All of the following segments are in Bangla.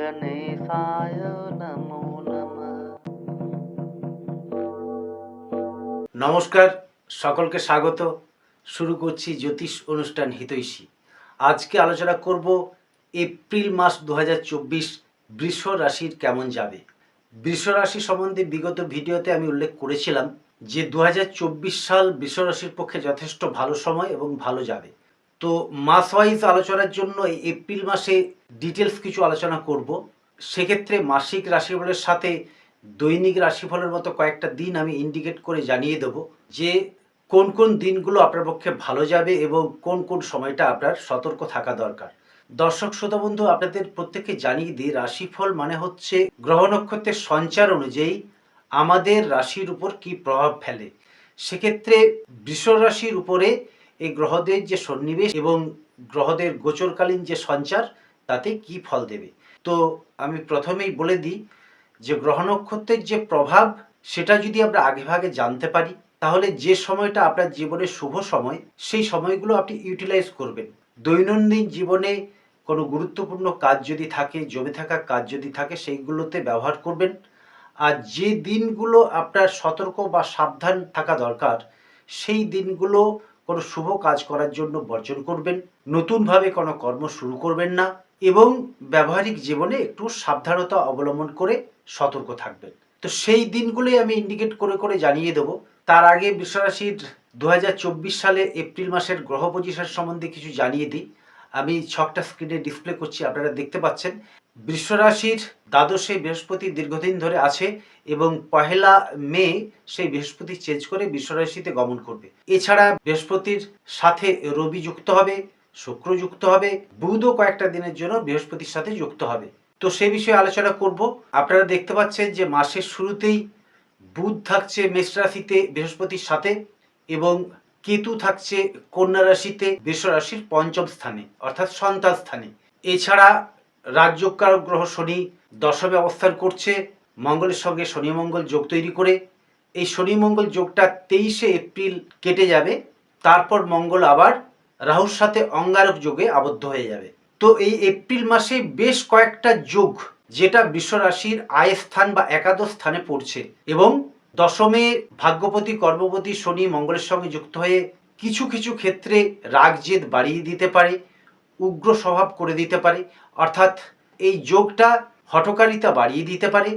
गणेशाय नमो नमः নমস্কার সকলকে স্বাগত শুরু করছি জ্যোতিষ অনুষ্ঠান হিতৈষী আজকে আলোচনা করব এপ্রিল মাস দু বৃষ রাশির কেমন যাবে বৃষ রাশি সম্বন্ধে বিগত ভিডিওতে আমি উল্লেখ করেছিলাম যে দু সাল বৃষ রাশির পক্ষে যথেষ্ট ভালো সময় এবং ভালো যাবে তো মাস ওয়াইজ আলোচনার জন্য এপ্রিল মাসে ডিটেলস কিছু আলোচনা করব। সেক্ষেত্রে মাসিক রাশিফলের সাথে দৈনিক রাশিফলের মতো কয়েকটা দিন আমি ইন্ডিকেট করে জানিয়ে দেব যে কোন কোন দিনগুলো আপনার পক্ষে ভালো যাবে এবং কোন কোন সময়টা আপনার সতর্ক থাকা দরকার। দর্শক, শ্রোতা বন্ধু, আপনাদের প্রত্যেককে জানিয়ে দিই, রাশিফল মানে হচ্ছে গ্রহ নক্ষত্রের সঞ্চার অনুযায়ী আমাদের রাশির উপর কি প্রভাব ফেলে। সেক্ষেত্রে বৃষ রাশির উপরে এই গ্রহদের যে সন্নিবেশ এবং গ্রহদের গোচরকালীন যে সঞ্চার, তাতে কি ফল দেবে? তো আমি প্রথমেই বলে দিই যে গ্রহ নক্ষত্রের যে প্রভাব, সেটা যদি আমরা আগেভাগে জানতে পারি, তাহলে যে সময়টা আপনার জীবনের শুভ সময়, সেই সময়গুলো আপনি ইউটিলাইজ করবেন। দৈনন্দিন জীবনে কোনো গুরুত্বপূর্ণ কাজ যদি থাকে, জমে থাকা কাজ যদি থাকে, সেইগুলোতে ব্যবহার করবেন। আর যে দিনগুলো আপনার সতর্ক বা সাবধান থাকা দরকার, সেই দিনগুলো কোনো শুভ কাজ করার জন্য বর্জন করবেন, নতুনভাবে কোনো কর্ম শুরু করবেন না এবং ব্যবহারিক জীবনে একটু সাবধানতা অবলম্বন করে সতর্ক থাকবেন। তো সেই দিনগুলোই আমি ইন্ডিকেট করে করে জানিয়ে দেবো। তার আগে বিশ্বরাশির দু হাজার চব্বিশ সালে এপ্রিল মাসের গ্রহ পজিশন সম্বন্ধে কিছু জানিয়ে দিই। আমি ছকটা স্ক্রিনে ডিসপ্লে করছি, আপনারা দেখতে পাচ্ছেন। বৃষরাশির দ্বাদশে বৃহস্পতি দীর্ঘদিন ধরে আছে এবং পহেলা মে সেই বৃহস্পতি চেঞ্জ করে বৃষরাশিতে গমন করবে। এছাড়া বৃহস্পতির সাথে রবি যুক্ত হবে, শুক্র যুক্ত হবে, বুধও কয়েকটা দিনের জন্য বৃহস্পতির সাথে যুক্ত হবে। তো সে বিষয়ে আলোচনা করব। আপনারা দেখতে পাচ্ছেন যে মাসের শুরুতেই বুধ থাকছে মেষ রাশিতে বৃহস্পতির সাথে এবং কেতু থাকছে কন্যা রাশিতে রাশির পঞ্চম স্থানে, অর্থাৎ সন্তান স্থানে। এছাড়া রাজ্যকারক গ্রহ শনি দশমে অবস্থান করছে, মঙ্গলের সঙ্গে শনি মঙ্গল যোগ তৈরি করে। এই শনি মঙ্গল যোগটা তেইশে এপ্রিল কেটে যাবে, তারপর মঙ্গল আবার রাহুর সাথে অঙ্গারক যোগে আবদ্ধ হয়ে যাবে। তো এই এপ্রিল মাসে বেশ কয়েকটা যোগ, যেটা বিশ্ব রাশির আয় স্থান বা একাদশ স্থানে পড়ছে এবং দশমে, ভাগ্যপতি, কর্মপতি, শনি, মঙ্গলের সঙ্গে যুক্ত হয়ে কিছু কিছু ক্ষেত্রে রাগ জেদ বাড়িয়ে দিতে পারে, উগ্র স্বভাব করে দিতে পারে, অর্থাৎ এই যোগটা হটকারিতা বাড়িয়ে দিতে পারে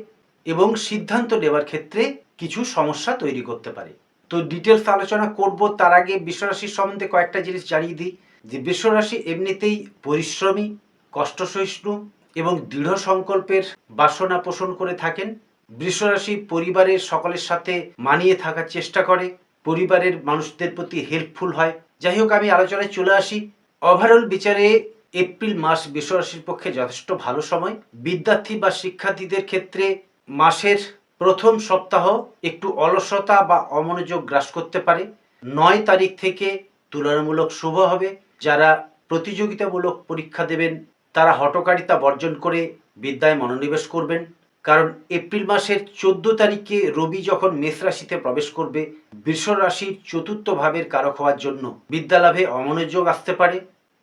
এবং সিদ্ধান্ত নেওয়ার ক্ষেত্রে কিছু সমস্যা তৈরি করতে পারে। তো ডিটেলস আলোচনা করব, তার আগে বিশ্বরাশির সম্বন্ধে কয়েকটা জিনিস জানিয়ে দিই। যে বিশ্বরাশি এমনিতেই পরিশ্রমী কষ্ট সহিষ্ণু এবং দৃঢ় সংকল্পের বাসনা পোষণ করে থাকেন। বৃষরাশি পরিবারের সকলের সাথে মানিয়ে থাকার চেষ্টা করে। পরিবারের মানুষদের প্রতি হেল্পফুল হয়। যাই হোক, আমি আলোচনায় চলে আসি। ওভারঅল বিচারে এপ্রিল মাস বিশ্বরাশির পক্ষে যথেষ্ট ভালো সময়। বিদ্যার্থী বা শিক্ষার্থীদের ক্ষেত্রে মাসের প্রথম সপ্তাহ একটু অলসতা বা অমনোযোগ গ্রাস করতে পারে। নয় তারিখ থেকে তুলনামূলক শুভ হবে। যারা প্রতিযোগিতামূলক পরীক্ষা দেবেন, তারা হটকারিতা বর্জন করে বিদ্যায় মনোনিবেশ করবেন। কারণ এপ্রিল মাসের চোদ্দ তারিখে রবি যখন মেষ রাশিতে প্রবেশ করবে, বৃষ রাশির চতুর্থ ভাবের কারক হওয়ার জন্য বিদ্যালাভে অমনোযোগ আসতে পারে,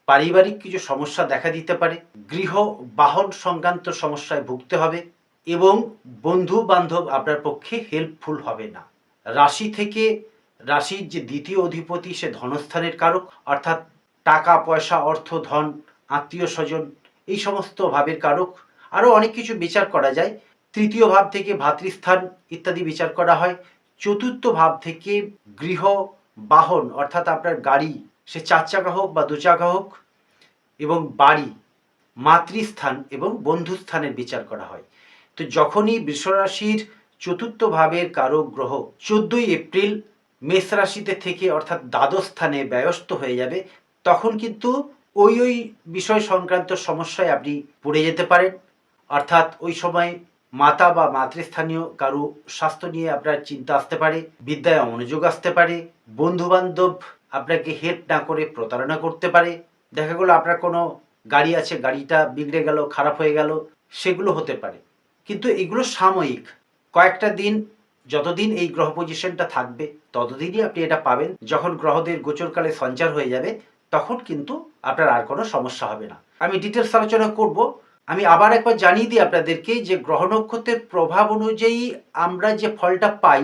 পারিবারিক কিছু সমস্যা দেখা দিতে পারে, গৃহ বাহন সংক্রান্ত সমস্যায় ভুগতে হবে এবং বন্ধু বান্ধব আপনার পক্ষে হেল্পফুল হবে না। রাশি থেকে রাশির যে দ্বিতীয় অধিপতি, সে ধনস্থানের কারক, অর্থাৎ টাকা, পয়সা, অর্থ, ধন, আত্মীয় স্বজন, এই সমস্ত ভাবের কারক। আরও অনেক কিছু বিচার করা যায়। তৃতীয় ভাব থেকে ভাতৃস্থান ইত্যাদি বিচার করা হয়। চতুর্থ ভাব থেকে গৃহ, বাহন, অর্থাৎ আপনার গাড়ি, সে চার চাকা হোক বা দু চাকা হোক, এবং বাড়ি, মাতৃস্থান এবং বন্ধুস্থানের বিচার করা হয়। তো যখনই বৃষরাশির চতুর্থ ভাবের কারক গ্রহ চোদ্দই এপ্রিল মেষ রাশিতে থেকে অর্থাৎ দ্বাদশ স্থানে ব্যয়স্ত হয়ে যাবে, তখন কিন্তু ওই ওই বিষয় সংক্রান্ত সমস্যায় আপনি পড়ে যেতে পারেন। অর্থাৎ ওই সময় মাতা বা মাতৃস্থানীয় কারও স্বাস্থ্য নিয়ে আপনার চিন্তা আসতে পারে, বিদ্যায় অমনোযোগ আসতে পারে বন্ধু বান্ধব আপনাকে হেল্প না করে প্রতারণা করতে পারে, দেখা গেলো আপনার কোনো গাড়ি আছে, গাড়িটা বিগড়ে গেল, খারাপ হয়ে গেল, সেগুলো হতে পারে। কিন্তু এগুলো সাময়িক। কয়েকটা দিন, যতদিন এই গ্রহ পজিশনটা থাকবে, ততদিনই আপনি এটা পাবেন। যখন গ্রহদের গোচরকালে সঞ্চার হয়ে যাবে, তখন কিন্তু আপনার আর কোনো সমস্যা হবে না। আমি ডিটেলস আলোচনা করব। আমি আবার একবার জানিয়ে দিই আপনাদেরকে যে গ্রহ নক্ষত্রের প্রভাব অনুযায়ী আমরা যে ফলটা পাই,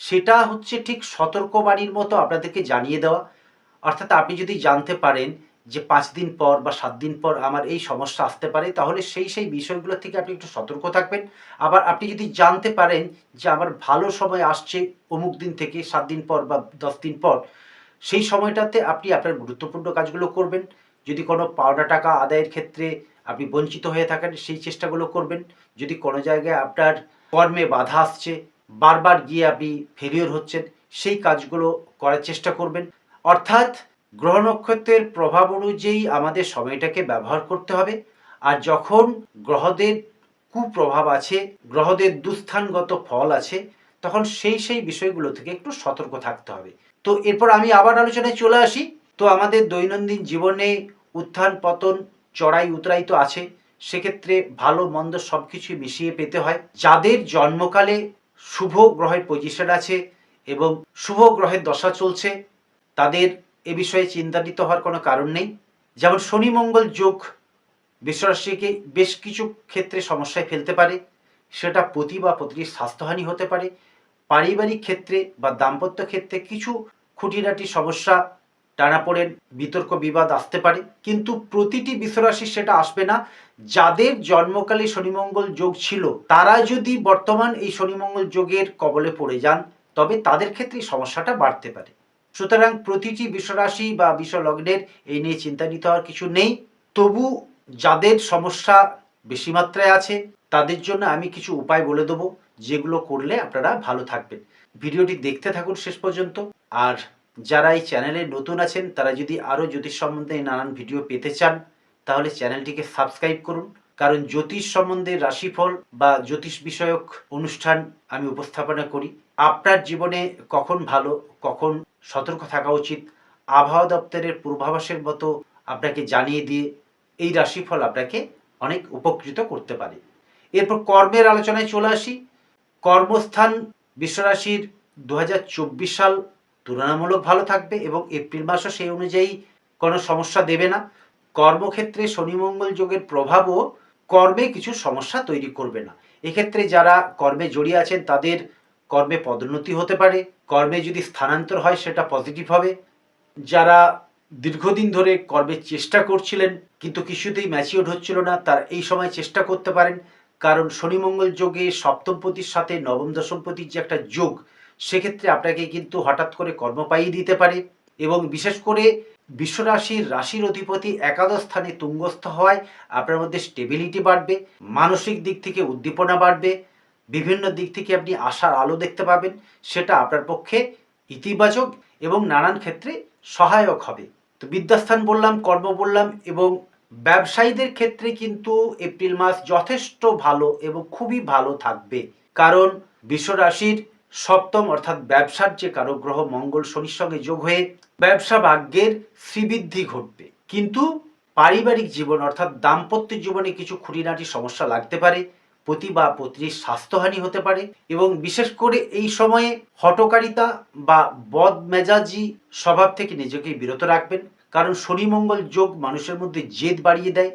সেটা হচ্ছে ঠিক সতর্কবাণীর মতো আপনাদেরকে জানিয়ে দেওয়া। অর্থাৎ আপনি যদি জানতে পারেন যে পাঁচ দিন পর বা সাত দিন পর আমার এই সমস্যা আসতে পারে, তাহলে সেই সেই বিষয়গুলো থেকে আপনি একটু সতর্ক থাকবেন। আবার আপনি যদি জানতে পারেন যে আমার ভালো সময় আসছে অমুক দিন থেকে, সাত দিন পর বা দশ দিন পর, সেই সময়টাতে আপনি আপনার গুরুত্বপূর্ণ কাজগুলো করবেন। যদি কোনো পাওনা টাকা আদায়ের ক্ষেত্রে আপনি বঞ্চিত হয়ে থাকেন, সেই চেষ্টাগুলো করবেন। যদি কোনো জায়গায় আপনার কর্মে বাধা আসছে, বারবার গিয়ে আপনি ফেলিওর হচ্ছেন, সেই কাজগুলো করার চেষ্টা করবেন। অর্থাৎ গ্রহ নক্ষত্রের প্রভাব অনুযায়ী আমাদের সময়টাকে ব্যবহার করতে হবে। আর যখন গ্রহদের কুপ্রভাব আছে, গ্রহদের দুস্থানগত ফল আছে, তখন সেই সেই বিষয়গুলো থেকে একটু সতর্ক থাকতে হবে। তো এরপর আমি আবার আলোচনায় চলে আসি। তো আমাদের দৈনন্দিন জীবনে উত্থান পতন চড়াই উতরাই তো আছে, সেক্ষেত্রে ভালো মন্দ সব কিছুই মিশিয়ে পেতে হয়। যাদের জন্মকালে শুভ গ্রহের পজিশন আছে এবং শুভ গ্রহের দশা চলছে, তাদের এ বিষয়ে চিন্তান্বিত হওয়ার কোনো কারণ নেই। যেমন শনি মঙ্গল যোগ বিশ্বরাশিকে বেশ কিছু ক্ষেত্রে সমস্যায় ফেলতে পারে। সেটা পতি বা পত্নীর স্বাস্থ্যহানি হতে পারে। পারিবারিক ক্ষেত্রে বা দাম্পত্য ক্ষেত্রে কিছু খুঁটিনাটি সমস্যা টানাপোড়েন বিতর্ক বিবাদ আসতে পারে, কিন্তু প্রতিটি বিশ্বরাশি সেটা আসবে না। যাদের জন্মকালে শনিমঙ্গল যোগ ছিল, তারা যদি বর্তমান এই শনিমঙ্গল যোগের কবলে পড়ে যান, তবে তাদের ক্ষেত্রে সমস্যাটা বাড়তে পারে। সুতরাং প্রতিটি বিশ্বরাশি বা বিশ্বলগ্নের এই নিয়ে চিন্তান্বিত হওয়ার কিছু নেই। তবু যাদের সমস্যা বেশি মাত্রায় আছে, তাদের জন্য আমি কিছু উপায় বলে দেবো, যেগুলো করলে আপনারা ভালো থাকবেন। ভিডিওটি দেখতে থাকুন শেষ পর্যন্ত, আর যারা এই চ্যানেলে নতুন আছেন, তারা যদি আরও জ্যোতিষ সম্বন্ধে নানান ভিডিও পেতে চান, তাহলে চ্যানেলটিকে সাবস্ক্রাইব করুন। কারণ জ্যোতিষ সম্বন্ধে রাশিফল বা জ্যোতিষ বিষয়ক অনুষ্ঠান আমি উপস্থাপনা করি। আপনার জীবনে কখন ভালো, কখন সতর্ক থাকা উচিত, আবহাওয়া দপ্তরের পূর্বাভাসের মতো আপনাকে জানিয়ে দিয়ে এই রাশিফল আপনাকে অনেক উপকৃত করতে পারে। এরপর কর্মের আলোচনায় চলে আসি। কর্মস্থান, বিশ্বরাশির দু হাজার চব্বিশ সাল তুলনামূলক ভালো থাকবে এবং এপ্রিল মাসও সেই অনুযায়ী কোনো সমস্যা দেবে না। কর্মক্ষেত্রে শনি মঙ্গল যোগের প্রভাবও কর্মে কিছু সমস্যা তৈরি করবে না। এক্ষেত্রে যারা কর্মে জড়িয়ে আছেন, তাদের কর্মে পদোন্নতি হতে পারে। কর্মে যদি স্থানান্তর হয়, সেটা পজিটিভ হবে। যারা দীর্ঘদিন ধরে কর্মের চেষ্টা করছিলেন, কিন্তু কিছুতেই ম্যাচিওর হচ্ছিল না, তার এই সময় চেষ্টা করতে পারেন। কারণ শনি মঙ্গল যোগে সপ্তমপতির সাথে নবম দশমপতির যে একটা যোগ সেক্ষেত্রে আপনাকে কিন্তু হঠাৎ করে কর্ম পাইয়ে দিতে পারে এবং বিশেষ করে বিশ্বরাশির রাশির অধিপতি একাদশ স্থানে তুঙ্গস্থ হওয়ায় আপনার মধ্যে স্টেবিলিটি বাড়বে, মানসিক দিক থেকে উদ্দীপনা বাড়বে, বিভিন্ন দিক থেকে আপনি আশার আলো দেখতে পাবেন, সেটা আপনার পক্ষে ইতিবাচক এবং নানান ক্ষেত্রে সহায়ক হবে। তো বিদ্যাস্থান বললাম, কর্ম বললাম এবং ব্যবসায়ীদের ক্ষেত্রে কিন্তু এপ্রিল মাস যথেষ্ট ভালো এবং খুবই ভালো থাকবে। কারণ বিশ্বরাশির সপ্তম অর্থাৎ ব্যবসার যে কারক গ্রহ মঙ্গল শনির সঙ্গে যোগ হয়ে ব্যবসা ভাগ্যের শ্রীবৃদ্ধি ঘটবে। কিন্তু পারিবারিক জীবন অর্থাৎ দাম্পত্য জীবনে কিছু খুঁটিনাটি সমস্যা লাগতে পারে, পতি বা পত্নীর স্বাস্থ্যহানি হতে পারে এবং বিশেষ করে এই সময়ে হটকারিতা বা বদ মেজাজি স্বভাব থেকে নিজেকে বিরত রাখবেন। কারণ শনি মঙ্গল যোগ মানুষের মধ্যে জেদ বাড়িয়ে দেয়,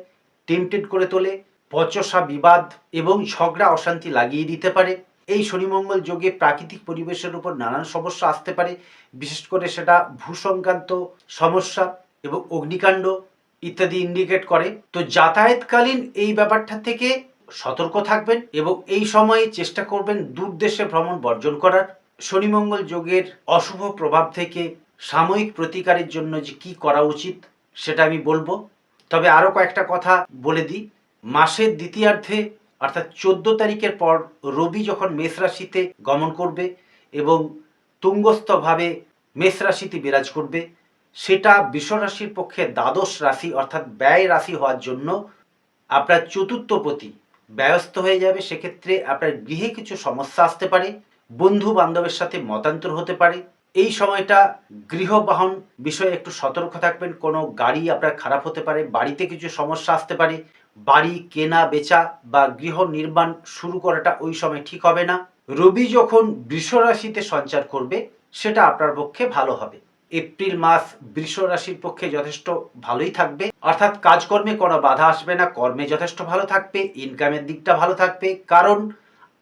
টেম্পটেড করে তোলে, পচসা বিবাদ এবং ঝগড়া অশান্তি লাগিয়ে দিতে পারে। এই শনিমঙ্গল যোগে প্রাকৃতিক পরিবেশের উপর নানান সমস্যা আসতে পারে, বিশেষ করে সেটা ভূসংক্রান্ত সমস্যা এবং অগ্নিকাণ্ড ইত্যাদি ইন্ডিকেট করে। তো যাতায়াতকালীন এই ব্যাপারটা থেকে সতর্ক থাকবেন এবং এই সময়ে চেষ্টা করবেন দূর দেশে ভ্রমণ বর্জন করার। শনিমঙ্গল যোগের অশুভ প্রভাব থেকে সাময়িক প্রতিকারের জন্য যে কি করা উচিত সেটা আমি বলব। তবে আরও কয়েকটা কথা বলে দিই। মাসের দ্বিতীয়ার্ধে অর্থাৎ চোদ্দ তারিখের পর রবি যখন মেষ রাশিতে গমন করবে এবং তুঙ্গস্থভাবে মেষ রাশিতে বিরাজ করবে, সেটা বিশ্বরাশির পক্ষে দ্বাদশ রাশি অর্থাৎ ব্যয় রাশি হওয়ার জন্য আপনার চতুর্থপতি ব্যয়স্ত হয়ে যাবে। সেক্ষেত্রে আপনার গৃহে কিছু সমস্যা আসতে পারে বন্ধু বান্ধবের সাথে মতান্তর হতে পারে। এই সময়টা গৃহবাহন বিষয়ে একটু সতর্ক থাকবেন। কোনো গাড়ি আপনার খারাপ হতে পারে, বাড়িতে কিছু সমস্যা আসতে পারে বাড়ি, কেনা, বেচা বা গৃহ নির্মাণ শুরু করাটা ওই সময় ঠিক হবে না। রবি যখন বৃষ রাশিতে সঞ্চার করবে, সেটা আপনার পক্ষে ভালো হবে। এপ্রিল মাস বৃষ রাশির পক্ষে যথেষ্ট ভালোই থাকবে। অর্থাৎ কাজকর্মে কোনো বাধা আসবে না, কর্মে যথেষ্ট ভালো থাকবে ইনকামের দিকটা ভালো থাকবে। কারণ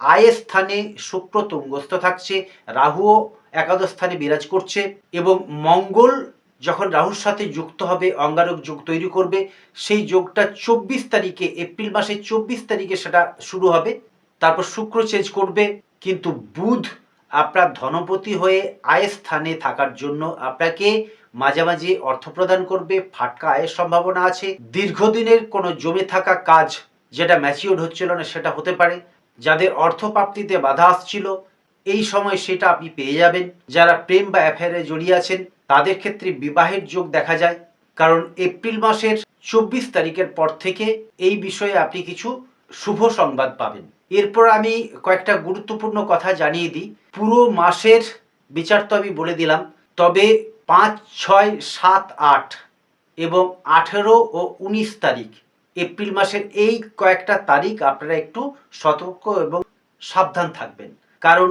আয়ের স্থানে শুক্র তুঙ্গস্থ থাকছে, রাহুও একাদশ স্থানে বিরাজ করছে এবং মঙ্গল যখন রাহুর সাথে যুক্ত হবে, অঙ্গারক যোগ তৈরি করবে, সেই যোগটা চব্বিশ তারিখে, এপ্রিল মাসের চব্বিশ তারিখে সেটা শুরু হবে। তারপর শুক্র চেঞ্জ করবে, কিন্তু বুধ আপনার ধনপতি হয়ে আয়ের স্থানে থাকার জন্য আপনাকে মাঝে মাঝে অর্থ প্রদান করবে, ফাটকা আয়ের সম্ভাবনা আছে। দীর্ঘদিনের কোনো জমে থাকা কাজ যেটা ম্যাচিওর হচ্ছিল না, সেটা হতে পারে। যাদের অর্থ প্রাপ্তিতে বাধা আসছিল, এই সময় সেটা আপনি পেয়ে যাবেন। যারা প্রেম বা অ্যাফেয়ারে জড়িয়ে আছেন তাদের ক্ষেত্রে বিবাহের যোগ দেখা যায়, কারণ এপ্রিল মাসের চব্বিশ তারিখের পর থেকে এই বিষয়ে আপনি কিছু শুভ সংবাদ পাবেন। এরপর আমি কয়েকটা গুরুত্বপূর্ণ কথা জানিয়ে দিই। পুরো মাসের বিচার তো আমি বলে দিলাম, তবে পাঁচ, ছয়, সাত, আট এবং আঠেরো ও উনিশ তারিখ, এপ্রিল মাসের এই কয়েকটা তারিখ আপনারা একটু সতর্ক এবং সাবধান থাকবেন। কারণ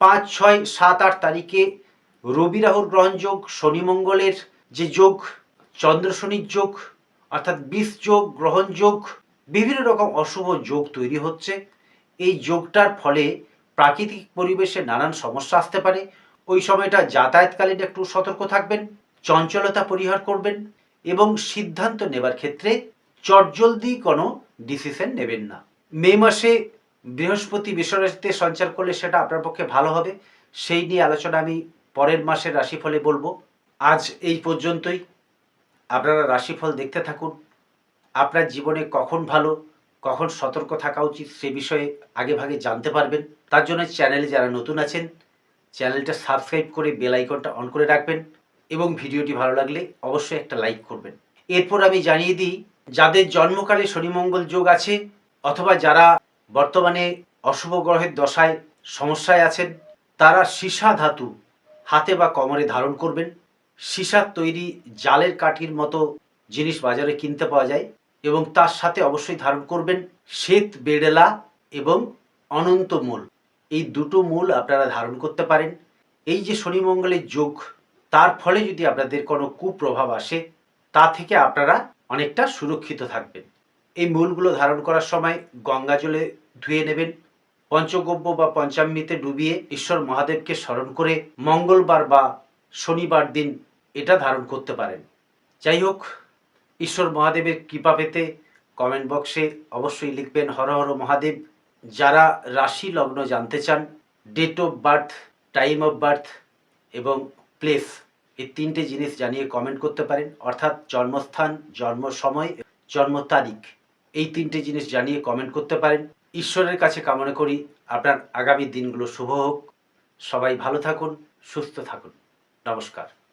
পাঁচ, ছয়, সাত, আট তারিখে রবি রাহুর গ্রহণ যোগ, শনি মঙ্গলের যে যোগ, চন্দ্র শনির যোগ, অর্থাৎ বিষ যোগ, গ্রহণ যোগ, বিভিন্ন রকম অশুভ যোগ তৈরি হচ্ছে। এই যোগটার ফলে প্রাকৃতিক পরিবেশে নানান সমস্যা আসতে পারে। ওই সময়টা যাতায়াতকালীন একটু সতর্ক থাকবেন, চঞ্চলতা পরিহার করবেন এবং সিদ্ধান্ত নেবার ক্ষেত্রে চটজলদি কোনো ডিসিশন নেবেন না। মে মাসে বৃহস্পতি বিশ্বরাশিতে সঞ্চার করলে সেটা আপনার পক্ষে ভালো হবে। সেই নিয়ে আলোচনা আমি পরের মাসের রাশিফলে বলব, আজ এই পর্যন্তই। আপনারা রাশিফল দেখতে থাকুন। আপনার জীবনে কখন ভালো, কখন সতর্ক থাকা উচিত সে বিষয়ে আগে ভাগে জানতে পারবেন। তার জন্য চ্যানেলে যারা নতুন আছেন, চ্যানেলটা সাবস্ক্রাইব করে বেল আইকনটা অন করে রাখবেন এবং ভিডিওটি ভালো লাগলে অবশ্যই একটা লাইক করবেন। এরপর আমি জানিয়ে দিই, যাদের জন্মকালে শনিমঙ্গল যোগ আছে অথবা যারা বর্তমানে অশুভ গ্রহের দশায় সমস্যায় আছেন, তারা সীসা ধাতু হাতে বা কমরে ধারণ করবেন। সীসার তৈরি জালের কাঠির মতো জিনিস বাজারে কিনতে পাওয়া যায় এবং তার সাথে অবশ্যই ধারণ করবেন শ্বেত বেড়েলা এবং অনন্ত মূল। এই দুটো মূল আপনারা ধারণ করতে পারেন। এই যে শনি মঙ্গলের যোগ, তার ফলে যদি আপনাদের কোনো কুপ্রভাব আসে, তা থেকে আপনারা অনেকটা সুরক্ষিত থাকবেন। এই মূলগুলো ধারণ করার সময় গঙ্গা জলে ধুয়ে নেবেন। পঞ্চগব্য বা পঞ্চামৃতে ডুবিয়ে ঈশ্বর মহাদেবকে স্মরণ করে মঙ্গলবার বা শনিবার দিন এটা ধারণ করতে পারেন। যাই হোক, ঈশ্বর মহাদেবের কৃপা পেতে কমেন্ট বক্সে অবশ্যই লিখবেন, হর হর মহাদেব। যারা রাশি লগ্ন জানতে চান date of birth time of birth এবং প্লেস এই তিনটে জিনিস জানিয়ে কমেন্ট করতে পারেন। অর্থাৎ জন্মস্থান জন্ম সময় জন্ম তারিখ এই তিনটে জিনিস জানিয়ে কমেন্ট করতে পারেন। ঈশ্বরের কাছে কামনা করি। আপনার আগামী দিনগুলো শুভ হোক। সবাই ভালো থাকুন, সুস্থ থাকুন। নমস্কার।